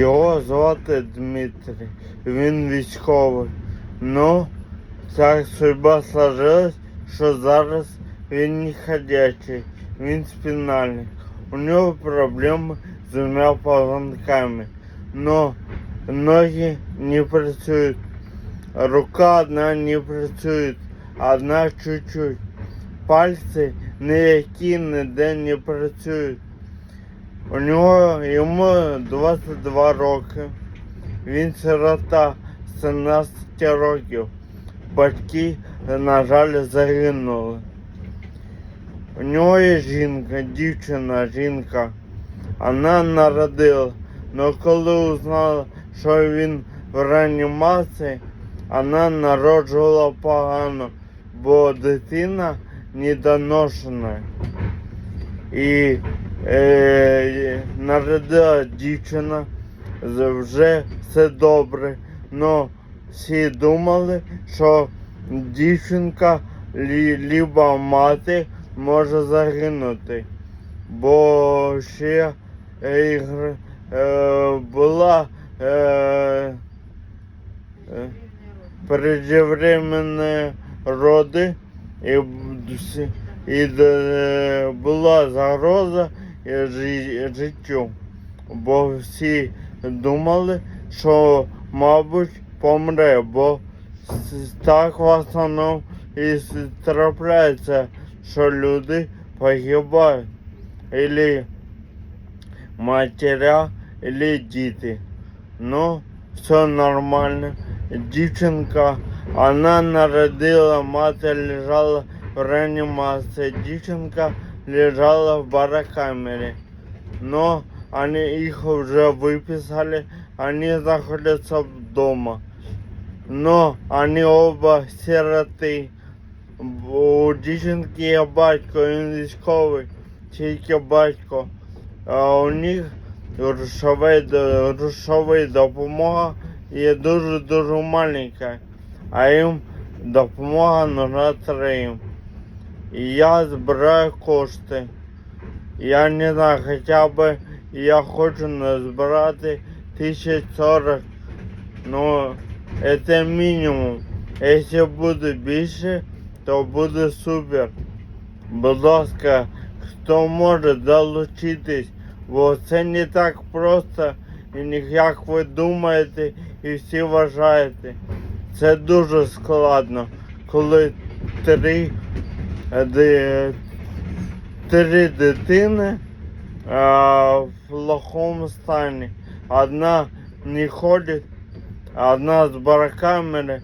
Його звати Дмитрий, він військовий. Ну, так судьба сложилась, що зараз він не ходячий, він спінальник. У нього проблеми з двома позвонками. Но ноги не працюють. Рука одна не працює, одна чуть-чуть. Пальці ніякі ніде не працюють. У нього йому 22 роки. Він сирота 17 років. Батьки, на жаль, загинули. У нього є жінка, дівчина, жінка. Вона народила. Но коли узнала, що він в реанімації, вона народжувала погано, бо дитина недоношена. І е, народила дівчина, вже все добре. Но всі думали, що дівчинка лі, либо мати може загинути. Бо ще е, е, була е, е, преждевременні роди і, б- і е, була загроза і життю. Бо всі думали, що, мабуть, помре, бо так в основному і трапляється, що люди погибають. Или матеря, или діти. Ну, все нормально. Дівчинка, вона народила, мати лежала в реанімації. Дівчинка лежала в барокамері. Но они их уже выписали, они находятся дома. Но они оба сироти. У дівчинки є батько, він військовий, тільки батько. А у них грошова допомога є дуже-дуже маленька, а їм допомога нужна троїм. Я збираю кошти. Я не знаю, хоча б я хочу назбирати 1040. Ну, це мінімум. Якщо буде більше, то буде супер. Будь ласка, хто може долучитись, бо це не так просто, як ви думаєте і всі вважаєте. Це дуже складно, коли три, три дитини в плохому стані. Одна не ходить, одна з барокамери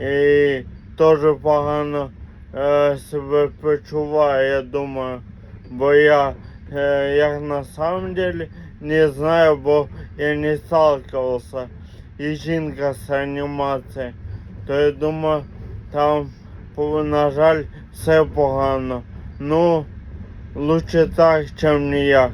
і теж погано е, себе почуває, я думаю. Бо я, е, як на самом деле не знаю, бо я не сталкивался. І жінка з реанімації. То я думаю, там, на жаль, все погано. Ну, лучше так, ніж ніяк.